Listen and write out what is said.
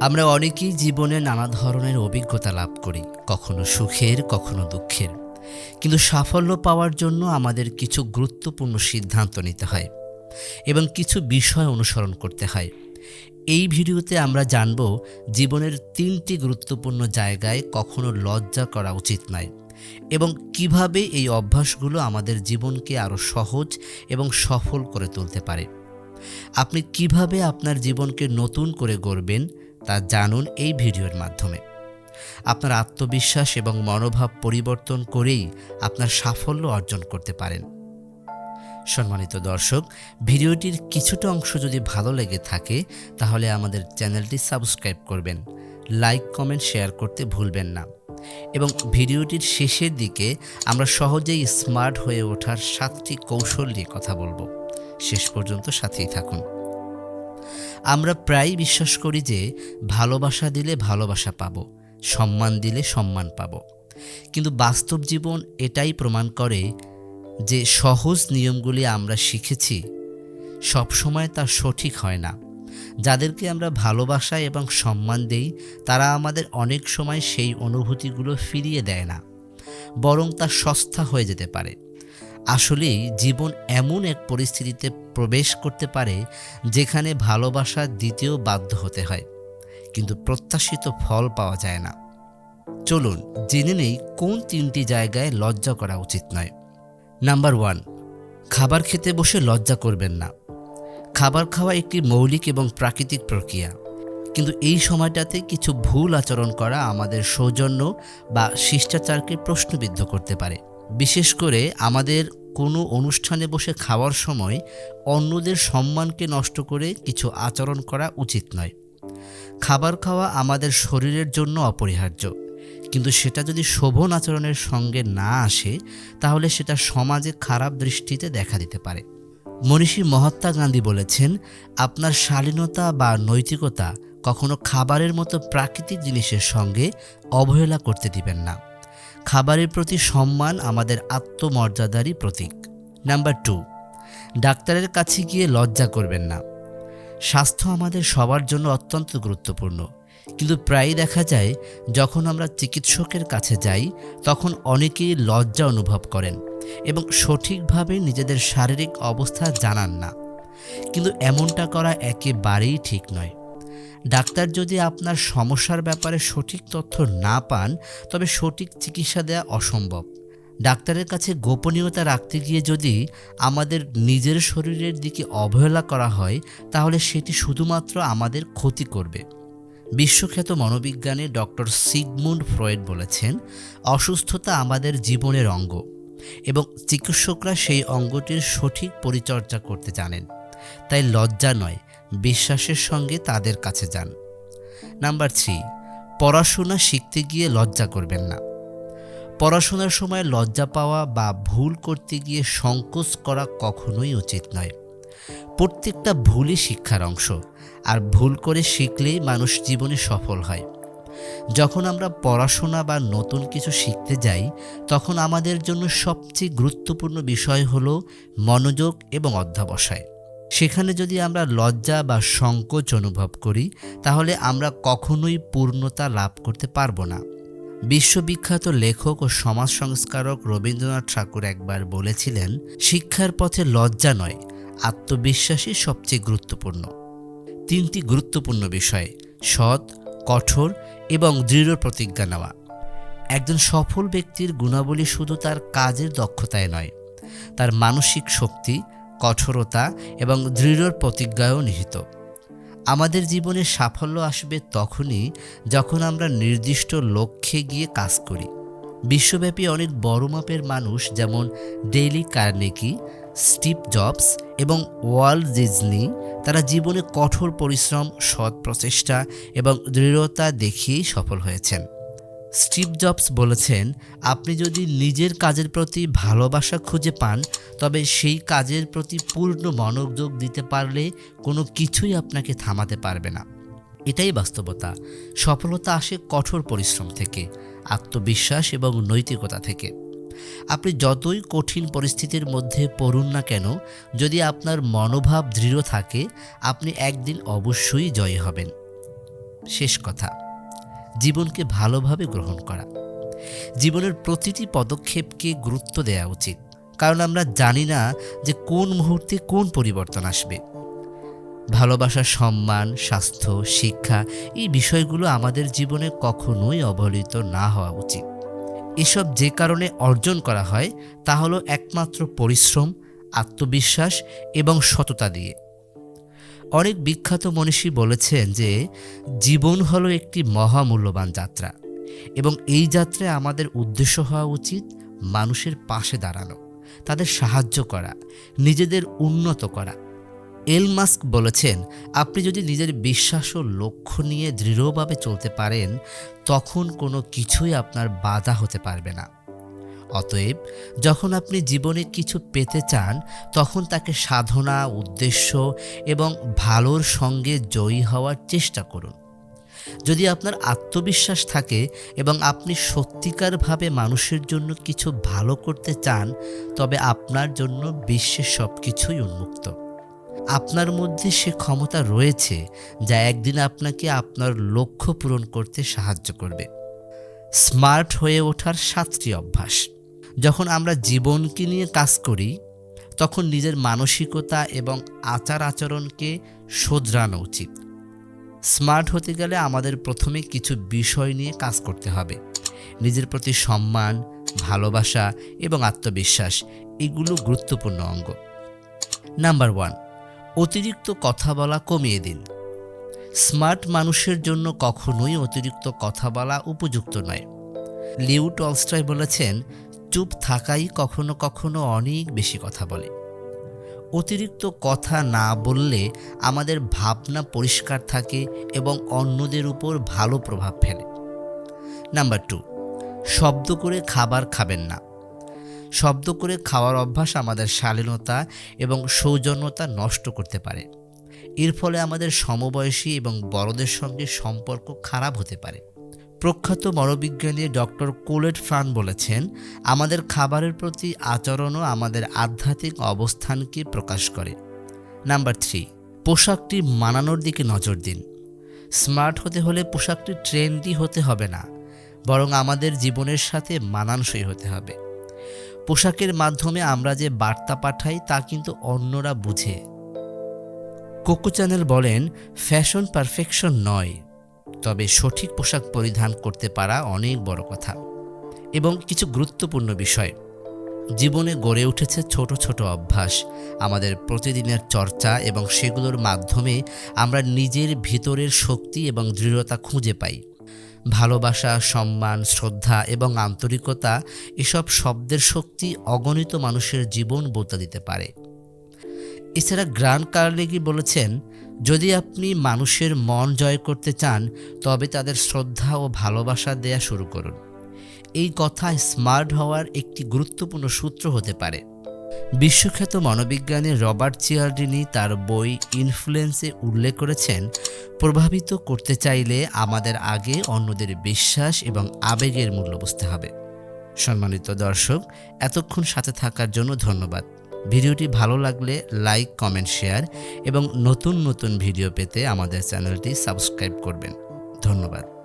আমরা অনেকেই জীবনে নানা ধরনের অভিজ্ঞতা লাভ করি, কখনো সুখের, কখনো দুঃখের। কিন্তু সাফল্য পাওয়ার জন্য আমাদের কিছু গুরুত্বপূর্ণ সিদ্ধান্ত নিতে হয় এবং কিছু বিষয় অনুসরণ করতে হয়। এই ভিডিওতে আমরা জানব জীবনের তিনটি গুরুত্বপূর্ণ জায়গায় কখনো লজ্জা করা উচিত নয় এবং কীভাবে এই অভ্যাসগুলো আমাদের জীবনকে আরও সহজ এবং সফল করে তুলতে পারে। আপনি কীভাবে আপনার জীবনকে নতুন করে গড়বেন তা জানুন এই ভিডিওর মাধ্যমে। আপনার আত্মবিশ্বাস এবং মনোভাব পরিবর্তন করেই আপনার সাফল্য অর্জন করতে পারেন। সম্মানিত দর্শক, ভিডিওটির কিছুটা অংশ যদি ভালো লেগে থাকে, তাহলে আমাদের চ্যানেলটি সাবস্ক্রাইব করবেন, লাইক, কমেন্ট, শেয়ার করতে ভুলবেন না। এবং ভিডিওটির শেষের দিকে আমরা সহজেই স্মার্ট হয়ে ওঠার সাতটি কৌশল নিয়ে কথা বলব। শেষ পর্যন্ত সাথেই থাকুন। আমরা প্রায়ই বিশ্বাস করি যে ভালোবাসা দিলে ভালোবাসা পাবো, সম্মান দিলে সম্মান পাবো। কিন্তু বাস্তব জীবন এটাই প্রমাণ করে যে সহজ নিয়মগুলি আমরা শিখেছি সবসময় তা সঠিক হয় না। যাদেরকে আমরা ভালোবাসা এবং সম্মান দেই, তারা আমাদের অনেক সময় সেই অনুভূতিগুলো ফিরিয়ে দেয় না, বরং তা সস্তা হয়ে যেতে পারে। আসলেই জীবন এমন এক পরিস্থিতিতে প্রবেশ করতে পারে যেখানে ভালোবাসা দিতেও বাধ্য হতে হয়, কিন্তু প্রত্যাশিত ফল পাওয়া যায় না। চলুন জেনে নেই কোন তিনটি জায়গায় লজ্জা করা উচিত নয়। নাম্বার ওয়ান, খাবার খেতে বসে লজ্জা করবেন না। খাবার খাওয়া একটি মৌলিক এবং প্রাকৃতিক প্রক্রিয়া, কিন্তু এই সময়টাতে কিছু ভুল আচরণ করা আমাদের সৌজন্য বা শিষ্টাচারকে প্রশ্নবিদ্ধ করতে পারে। বিশেষ করে আমাদের কোনো অনুষ্ঠানে বসে খাওয়ার সময় অন্যদের সম্মানকে নষ্ট করে কিছু আচরণ করা উচিত নয়। খাবার খাওয়া আমাদের শরীরের জন্য অপরিহার্য। কিন্তু সেটা যদি শোভন আচরণের সঙ্গে না আসে, তাহলে সেটা সমাজে খারাপ দৃষ্টিতে দেখা দিতে পারে। মনীষী মহাত্মা গান্ধী বলেছেন, আপনার শালীনতা বা নৈতিকতা কখনো খাবারের মতো প্রাকৃতিক জিনিসের সঙ্গে অবহেলা করতে দিবেন না। খাবারের প্রতি সম্মান আমাদের আত্মমর্যাদারই প্রতীক। নাম্বার টু, ডাক্তারের কাছে গিয়ে লজ্জা করবেন না। স্বাস্থ্য আমাদের সবার জন্য অত্যন্ত গুরুত্বপূর্ণ। কিন্তু প্রায়ই দেখা যায়, যখন আমরা চিকিৎসকের কাছে যাই, তখন অনেকেই লজ্জা অনুভব করেন এবং সঠিকভাবে নিজেদের শারীরিক অবস্থা জানান না। কিন্তু এমনটা করা একেবারেই ঠিক নয়। ডাক্তার যদি আপনার সমস্যার ব্যাপারে সঠিক তথ্য না পান, তবে সঠিক চিকিৎসা দেওয়া অসম্ভব। ডাক্তারের কাছে গোপনীয়তা রাখতে গিয়ে যদি আমাদের নিজের শরীরের দিকে অবহেলা করা হয়, তাহলে সেটি শুধুমাত্র আমাদের ক্ষতি করবে। বিশ্বখ্যাত মনোবিজ্ঞানী ডক্টর সিগমুন্ড ফ্রয়েড বলেছেন, অসুস্থতা আমাদের জীবনের অঙ্গ এবং চিকিৎসকরা সেই অঙ্গটির সঠিক পরিচর্যা করতে জানেন। তাই লজ্জা নয় বিশ্বাসের সঙ্গে তাদের কাছে যান। নাম্বার থ্রি, পড়াশোনা শিখতে গিয়ে লজ্জা করবেন না। পড়াশোনার সময় লজ্জা পাওয়া বা ভুল করতে গিয়ে সংকোচ করা কখনোই উচিত নয়। প্রত্যেকটা ভুলই শিক্ষার অংশ, আর ভুল করে শিখলেই মানুষ জীবনে সফল হয়। যখন আমরা পড়াশোনা বা নতুন কিছু শিখতে যাই, তখন আমাদের জন্য সবচেয়ে গুরুত্বপূর্ণ বিষয় হলো মনোযোগ এবং অধ্যাবসায়। সেখানে যদি আমরা লজ্জা বা সংকোচ অনুভব করি, তাহলে আমরা কখনোই পূর্ণতা লাভ করতে পারব না। বিশ্ববিখ্যাত লেখক ও সমাজ সংস্কারক রবীন্দ্রনাথ ঠাকুর একবার বলেছিলেন, শিক্ষার পথে লজ্জা নয়, আত্মবিশ্বাসই সবচেয়ে গুরুত্বপূর্ণ। তিনটি গুরুত্বপূর্ণ বিষয়, সৎ, কঠোর এবং দৃঢ় প্রতিজ্ঞা নেওয়া। একজন সফল ব্যক্তির গুণাবলী শুধু তার কাজের দক্ষতায় নয়, তার মানসিক শক্তি কঠোরতা এবং দৃঢ় প্রতিজ্ঞায়ও নিহিত। আমাদের জীবনে সাফল্য আসবে তখনই যখন আমরা নির্দিষ্ট লক্ষ্যে গিয়ে কাজ করি। বিশ্বব্যাপী অনেক বড় মাপের মানুষ যেমন ডেইলি কার্নেকি, স্টিভ জবস এবং ওয়ার্ল্ড ডিজনি, তারা জীবনে কঠোর পরিশ্রম, সৎ প্রচেষ্টা এবং দৃঢ়তা দেখিয়েই সফল হয়েছেন। স্টিভ জবস বলেছেন, আপনি যদি নিজের কাজের প্রতি ভালোবাসা খুঁজে পান, তবে সেই কাজের প্রতি পূর্ণ মনোযোগ দিতে পারলে কোনো কিছুই আপনাকে থামাতে পারবে না। এটাই বাস্তবতা। সফলতা আসে কঠোর পরিশ্রম থেকে, আত্মবিশ্বাস এবং নৈতিকতা থেকে। আপনি যতই কঠিন পরিস্থিতির মধ্যে পড়ুন না কেন, যদি আপনার মনোভাব দৃঢ় থাকে, আপনি একদিন অবশ্যই জয়ী হবেন। শেষ কথা। জীবনকে ভালোভাবে গ্রহণ করা। জীবনের প্রতিটি পদক্ষেপকে গুরুত্ব দেওয়া উচিত। কারণ আমরা জানি না যে কোন মুহূর্তে কোন পরিবর্তন আসবে। ভালোবাসা, সম্মান, স্বাস্থ্য, শিক্ষা এই বিষয়গুলো আমাদের জীবনে কখনোই অবহেলিত না হওয়া উচিত। এসব যে কারণে অর্জন করা হয়, তা হলো একমাত্র পরিশ্রম, আত্মবিশ্বাস এবং সততা দিয়ে। অনেক বিখ্যাত মনীষী বলেছেন যে জীবন হলো একটি মহামূল্যবান যাত্রা এবং এই যাত্রায় আমাদের উদ্দেশ্য হওয়া উচিত মানুষের পাশে দাঁড়ানো, তাদের সাহায্য করা, নিজেদের উন্নত করা। এল মাস্ক বলেছেন, আপনি যদি নিজের বিশ্বাস ও লক্ষ্য নিয়ে দৃঢ়ভাবে চলতে পারেন, তখন কোনো কিছুই আপনার বাধা হতে পারবে না। অতএব যখন আপনি জীবনে কিছু পেতে চান, তখন তাকে সাধনা, উদ্দেশ্য এবং ভালোর সঙ্গে জয়ী হওয়ার চেষ্টা করুন। যদি আপনার আত্মবিশ্বাস থাকে এবং আপনি সত্যিকারভাবে মানুষের জন্য কিছু ভালো করতে চান, তবে আপনার জন্য বিশ্বের সব কিছুই উন্মুক্ত। আপনার মধ্যে সে ক্ষমতা রয়েছে যা একদিন আপনাকে আপনার লক্ষ্য পূরণ করতে সাহায্য করবে। স্মার্ট হয়ে ওঠার সাতটি অভ্যাস। যখন আমরা জীবনকে নিয়ে কাজ করি, তখন নিজের মানসিকতা এবং আচার আচরণকে শোধরানো উচিত। স্মার্ট হতে গেলে আমাদের প্রথমে কিছু বিষয় নিয়ে কাজ করতে হবে। নিজের প্রতি সম্মান, ভালোবাসা এবং আত্মবিশ্বাস, এগুলো গুরুত্বপূর্ণ অঙ্গ। নাম্বার ওয়ান, অতিরিক্ত কথা বলা কমিয়ে দিন। স্মার্ট মানুষের জন্য কখনোই অতিরিক্ত কথা বলা উপযুক্ত নয়। লিউ টলস্টয় বলেছেন চুপ থাকাই কখনো কখনো অনেক বেশি কথা বলে। অতিরিক্ত কথা না বললে আমাদের ভাবনা পরিষ্কার থাকে এবং অন্যদের উপর ভালো প্রভাব ফেলে। নাম্বার টু, শব্দ করে খাবার খাবেন না। শব্দ করে খাওয়ার অভ্যাস আমাদের শালীনতা এবং সৌজন্যতা নষ্ট করতে পারে। এর ফলে আমাদের সমবয়সী এবং বড়দের সঙ্গে সম্পর্ক খারাপ হতে পারে। প্রখ্যাত মনোবিজ্ঞানী ডক্টর কোলেট ফ্রান বলেছেন, আমাদের খাবারের প্রতি আচরণও আমাদের আধ্যাত্মিক অবস্থানকে প্রকাশ করে। নাম্বার থ্রি, পোশাকটি মানানোর দিকে নজর দিন। স্মার্ট হতে হলে পোশাকটি ট্রেন্ডি হতে হবে না, বরং আমাদের জীবনের সাথে মানানসই হতে হবে। পোশাকের মাধ্যমে আমরা যে বার্তা পাঠাই তা কিন্তু অন্যরা বুঝে। কোকো চ্যানেল বলেন, ফ্যাশন পারফেকশন নয়। তবে সঠিক পোশাক পরিধান করতে পারা অনেক বড় কথা। এবং কিছু গুরুত্বপূর্ণ বিষয়। জীবনে গড়ে উঠেছে ছোট ছোট অভ্যাস। আমাদের প্রতিদিনের চর্চা এবং সেগুলোর মাধ্যমে আমরা নিজের ভিতরের শক্তি এবং দৃঢ়তা খুঁজে পাই। ভালোবাসা, সম্মান, শ্রদ্ধা এবং আন্তরিকতা এসব শব্দের শক্তি অগণিত মানুষের জীবন বদলে দিতে পারে। এছাড়া গ্রান্ড কার্লেগি বলেছেন যদি আপনি মানুষের মন জয় করতে চান, তবে তাদের শ্রদ্ধা ও ভালোবাসা দেয়া শুরু করুন। এই কথা স্মার্ট হওয়ার একটি গুরুত্বপূর্ণ সূত্র হতে পারে। বিশ্বখ্যাত মনোবিজ্ঞানী রবার্ট চিয়ারডিনি তার বই ইনফ্লুয়েন্সে উল্লেখ করেছেন, প্রভাবিত করতে চাইলে আমাদের আগে অন্যদের বিশ্বাস এবং আবেগের মূল্য বুঝতে হবে। সম্মানিত দর্শক, এতক্ষণ সাথে থাকার জন্য ধন্যবাদ। ভিডিওটি ভালো লাগলে লাইক, কমেন্ট, শেয়ার এবং নতুন নতুন ভিডিও পেতে আমাদের চ্যানেলটি সাবস্ক্রাইব করবেন। ধন্যবাদ।